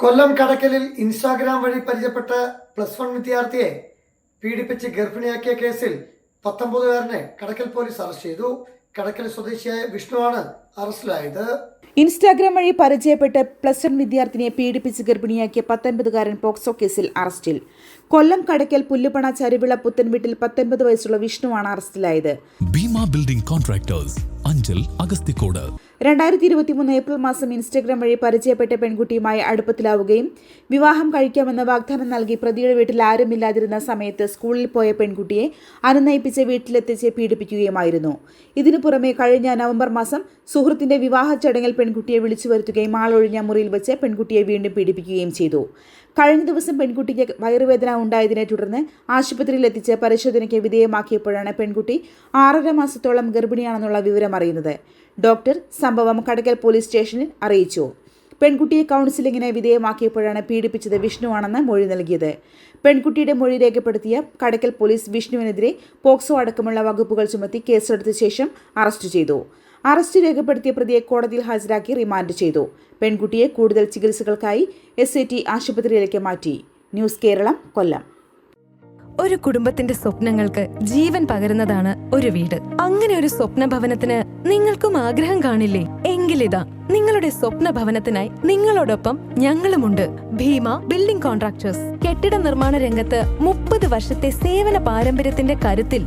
കൊല്ലം കടക്കലിൽ Instagram വഴി പരിചയപ്പെട്ട plus one വിദ്യാർത്ഥിയെ പീഡിപ്പിച്ച് ഗർഭിണിയാക്കിയ കേസിൽ പത്തൊമ്പതുകാരനെ കടക്കൽ പോലീസ് അറസ്റ്റ് ചെയ്തു. കടക്കൽ സ്വദേശിയായ വിഷ്ണുവാണ് അറസ്റ്റിലായത്. ഇൻസ്റ്റാഗ്രാം വഴി പരിചയപ്പെട്ട് പ്ലസ് വൺ വിദ്യാർത്ഥിനിയെ പീഡിപ്പിച്ച് ഗർഭിണിയാക്കിയ പത്തൊൻപതുകാരൻ പോക്സോ കേസിൽ അറസ്റ്റിൽ. കൊല്ലം കടക്കൽ പുല്ലുപണ ചരുവിള പുത്തൻ വീട്ടിൽ പത്തൊൻപത് വയസ്സുള്ള വിഷ്ണുവാണ് അറസ്റ്റിലായത്. ഭീമ ബിൽഡിംഗ് കോൺട്രാക്ടേഴ്സ് അഞ്ചൽ അഗസ്തിക്കോട് രണ്ടായിരത്തി ഇരുപത്തിമൂന്ന് ഏപ്രിൽ മാസം ഇൻസ്റ്റഗ്രാം വഴി പരിചയപ്പെട്ട പെൺകുട്ടിയുമായി അടുപ്പത്തിലാവുകയും വിവാഹം കഴിക്കാമെന്ന് വാഗ്ദാനം നൽകി പ്രതിയുടെ വീട്ടിൽ ആരുമില്ലാതിരുന്ന സമയത്ത് സ്കൂളിൽ പോയ പെൺകുട്ടിയെ അനുനയിപ്പിച്ച് വീട്ടിലെത്തിച്ച് പീഡിപ്പിക്കുകയുമായിരുന്നു. ഇതിനു പുറമെ കഴിഞ്ഞ നവംബർ മാസം സുഹൃത്തിന്റെ വിവാഹ ചടങ്ങിൽ പെൺകുട്ടിയെ വിളിച്ചു വരുത്തുകയും ആളൊഴിഞ്ഞ മുറിയിൽ വെച്ച് പെൺകുട്ടിയെ വീണ്ടും പീഡിപ്പിക്കുകയും ചെയ്തു. കഴിഞ്ഞ ദിവസം പെൺകുട്ടിക്ക് വയറുവേദന ഉണ്ടായതിനെ തുടർന്ന് ആശുപത്രിയിൽ എത്തിച്ച് പരിശോധനയ്ക്ക് വിധേയമാക്കിയപ്പോഴാണ് പെൺകുട്ടി ആറര മാസത്തോളം ഗർഭിണിയാണെന്നുള്ള വിവരം അറിയുന്നത്. ഡോക്ടർ സംഭവം കടക്കൽ പോലീസ് സ്റ്റേഷനിൽ അറിയിച്ചു. പെൺകുട്ടിയെ കൗൺസിലിങ്ങിന് വിധേയമാക്കിയപ്പോഴാണ് പീഡിപ്പിച്ചത് വിഷ്ണുവാണെന്ന് മൊഴി നൽകിയത്. പെൺകുട്ടിയുടെ മൊഴി രേഖപ്പെടുത്തിയ കടക്കൽ പോലീസ് വിഷ്ണുവിനെതിരെ പോക്സോ അടക്കമുള്ള വകുപ്പുകൾ ചുമത്തി കേസെടുത്ത ശേഷം അറസ്റ്റ് ചെയ്തു. അറസ്റ്റ് രേഖപ്പെടുത്തിയ പ്രതിയെ കോടതിയിൽ ഹാജരാക്കി റിമാൻഡ് ചെയ്തു. പെൺകുട്ടിയെ കൂടുതൽ ചികിത്സകൾക്കായി എസ് ആശുപത്രിയിലേക്ക് മാറ്റി. ന്യൂസ് കേരളം കൊല്ലം. ഒരു കുടുംബത്തിന്റെ സ്വപ്നങ്ങൾക്ക് ജീവൻ പകരുന്നതാണ് ഒരു വീട്. അങ്ങനെ ഒരു സ്വപ്ന ഭവനത്തിന് നിങ്ങൾക്കും ആഗ്രഹം കാണില്ലേ? എങ്കിലിതാ നിങ്ങളുടെ സ്വപ്ന ഭവനത്തിനായി നിങ്ങളോടൊപ്പം ഞങ്ങളുമുണ്ട്. Bhima building contractors. കെട്ടിട നിർമ്മാണ രംഗത്ത് മുപ്പത് വർഷത്തെ സേവന പാരമ്പര്യത്തിന്റെ കരുത്തിൽ